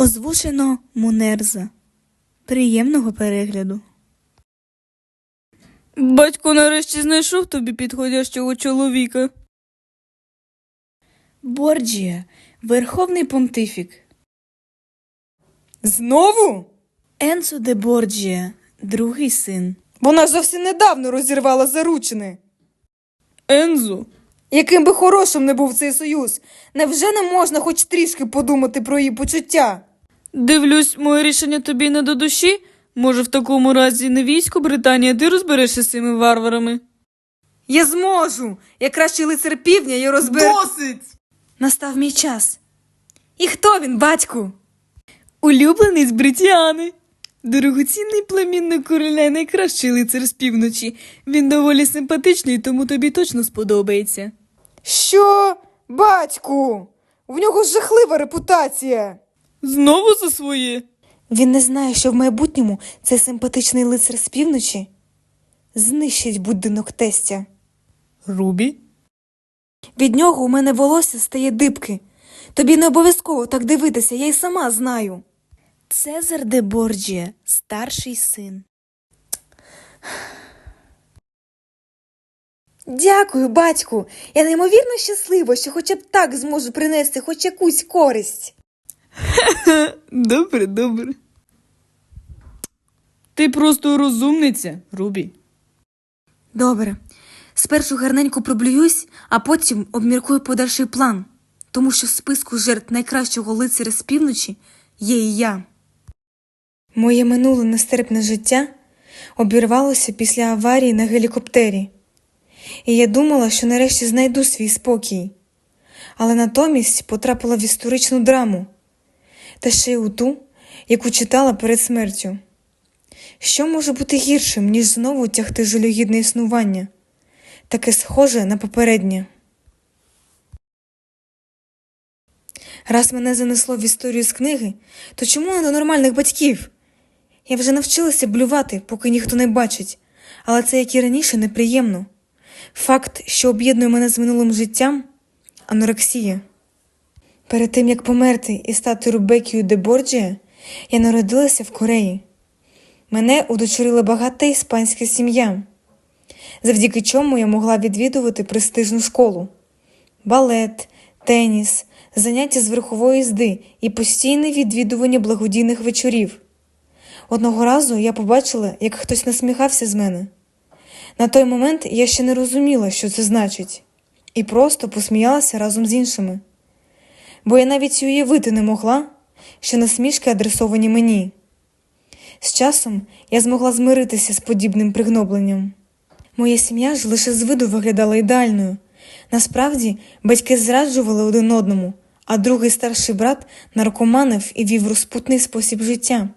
Озвучено Мунерза. Приємного перегляду. Батько нарешті знайшов тобі підходящого чоловіка. Борджія, Верховний понтифік. Знову? Енцо де Борджія, другий син. Вона зовсім недавно розірвала заручини. Ензо, Яким би хорошим не був цей союз, невже не можна хоч трішки подумати про її почуття? Дивлюсь, моє рішення тобі не до душі. Може, в такому разі не військо Британія, ти розберешся з цими варварами. Я зможу! Я кращий лицар півдня, я розберу. Досить! Настав мій час. І хто він, батьку? Улюблений з Бритіани. Дорогоцінний племінник короля і найкращий лицар з півночі. Він доволі симпатичний, тому тобі точно сподобається. Що? Батьку? В нього жахлива репутація. Знову за своє. Він не знає, що в майбутньому цей симпатичний лицар з півночі знищить будинок тестя. Рубі? Від нього у мене волосся стає дибки. Тобі не обов'язково так дивитися, я й сама знаю. Цезар де Борджія, старший син. Дякую, батьку. Я неймовірно щаслива, що хоча б так зможу принести хоч якусь користь. Добре, добре. Ти просто розумниця, Рубі. Добре. Спершу гарненько проблююсь, а потім обміркую подальший план, тому що в списку жертв найкращого лицаря з півночі є і я. Моє минуле нестерпне життя обірвалося після аварії на гелікоптері, і я думала, що нарешті знайду свій спокій, але натомість потрапила в історичну драму, та ще й у ту, яку читала перед смертю. Що може бути гіршим, ніж знову тягти жалюгідне існування, таке схоже на попереднє? Раз мене занесло в історію з книги, то чому не до нормальних батьків? Я вже навчилася блювати, поки ніхто не бачить, але це, як і раніше, неприємно. Факт, що об'єднує мене з минулим життям анорексія. Перед тим, як померти і стати Рубекією де Борджія, я народилася в Кореї. Мене удочерила багата іспанська сім'я, завдяки чому я могла відвідувати престижну школу, балет, теніс, заняття з верхової їзди і постійне відвідування благодійних вечорів. Одного разу я побачила, як хтось насміхався з мене. На той момент я ще не розуміла, що це значить, і просто посміялася разом з іншими. Бо я навіть уявити не могла, що насмішки адресовані мені. З часом я змогла змиритися з подібним пригнобленням. Моя сім'я ж лише з виду виглядала ідеальною. Насправді, батьки зраджували один одному, а другий старший брат наркоманив і вів розпутний спосіб життя.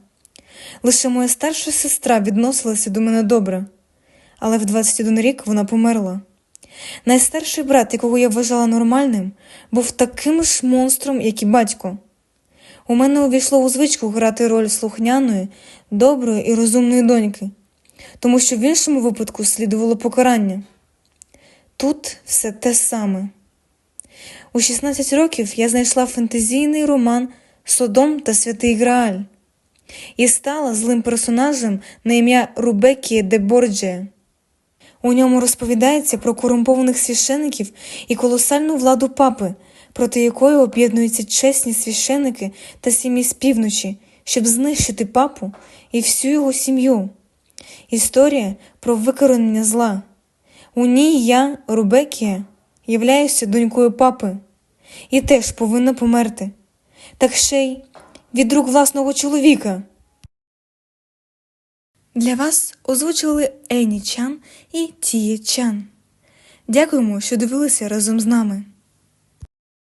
Лише моя старша сестра відносилася до мене добре, але в 21 рік вона померла. Найстарший брат, якого я вважала нормальним, був таким ж монстром, як і батько. У мене увійшло у звичку грати роль слухняної, доброї і розумної доньки, тому що в іншому випадку слідувало покарання. Тут все те саме. У 16 років я знайшла фентезійний роман Содом та Святий Грааль і стала злим персонажем на ім'я Рубекія де Борджія. У ньому розповідається про корумпованих священиків і колосальну владу папи, проти якої об'єднуються чесні священики та сім'ї з півночі, щоб знищити папу і всю його сім'ю. Історія про викоренення зла. У ній я, Рубекія, являюся донькою папи і теж повинна померти. Так ще й від рук власного чоловіка. Для вас озвучували Ені Чан і Тіє Чан. Дякуємо, що дивилися разом з нами.